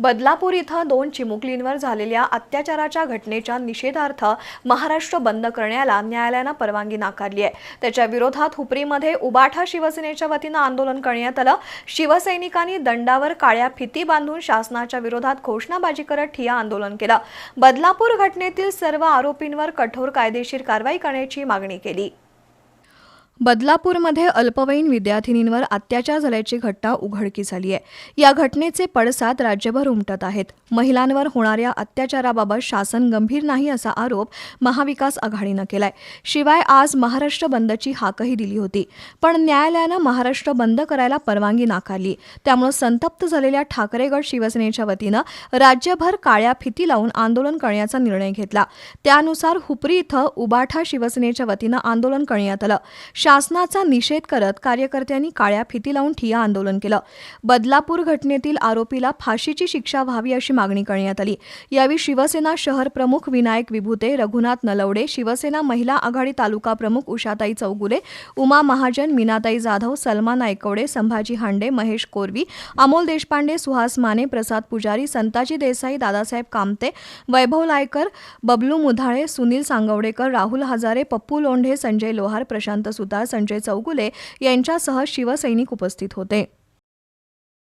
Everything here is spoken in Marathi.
बदलापूर इथं दोन चिमुकलींवर झालेल्या अत्याचाराच्या घटनेच्या निषेधार्थ महाराष्ट्र बंद करण्याला न्यायालयानं परवानगी नाकारली आहे. त्याच्या विरोधात हुपरीमध्ये उबाठा शिवसेनेच्या वतीनं आंदोलन करण्यात आलं. शिवसैनिकांनी दंडावर काळ्या फिती बांधून शासनाच्या विरोधात घोषणाबाजी करत ठिया आंदोलन केलं. बदलापूर घटनेतील सर्व आरोपींवर कठोर कायदेशीर कारवाई करण्याची मागणी केली. बदलापूरमध्ये अल्पवयीन विद्यार्थिनींवर अत्याचार झाल्याची घटना उघडकी झाली आहे. या घटनेचे पडसाद राज्यभर उमटत आहेत. महिलांवर होणाऱ्या अत्याचाराबाबत शासन गंभीर नाही असा आरोप महाविकास आघाडीनं केलाय. शिवाय आज महाराष्ट्र बंदची हाकही दिली होती. पण न्यायालयानं महाराष्ट्र बंद करायला परवानगी नाकारली. त्यामुळे संतप्त झालेल्या ठाकरेगड शिवसेनेच्या वतीनं राज्यभर काळ्या फिती लावून आंदोलन करण्याचा निर्णय घेतला. त्यानुसार हुपरी इथं उबाठा शिवसेनेच्या वतीनं आंदोलन करण्यात आलं. शासनाचा निषेध करत कार्यकर्त्यांनी काळ्या फिती लावून ठिया आंदोलन केलं. बदलापूर घटनेतील आरोपीला फाशीची शिक्षा व्हावी अशी मागणी करण्यात आली. यावेळी शिवसेना शहर प्रमुख विनायक विभूते रघुनाथ नलवडे शिवसेना महिला आघाडी तालुका प्रमुख उषाताई चौगुले उमा महाजन मीनाताई जाधव सलमा नायकवडे संभाजी हांडे महेश कोरवी अमोल देशपांडे सुहास माने प्रसाद पुजारी संताजी देसाई दादासाहेब कामते वैभव लायकर बबलू मुधाळे सुनील सांगवडेकर राहुल हजारे पप्पू लोंढे संजय लोहार प्रशांत सुतार संजय चौगुले यांच्यासह शिवसैनिक उपस्थित होते.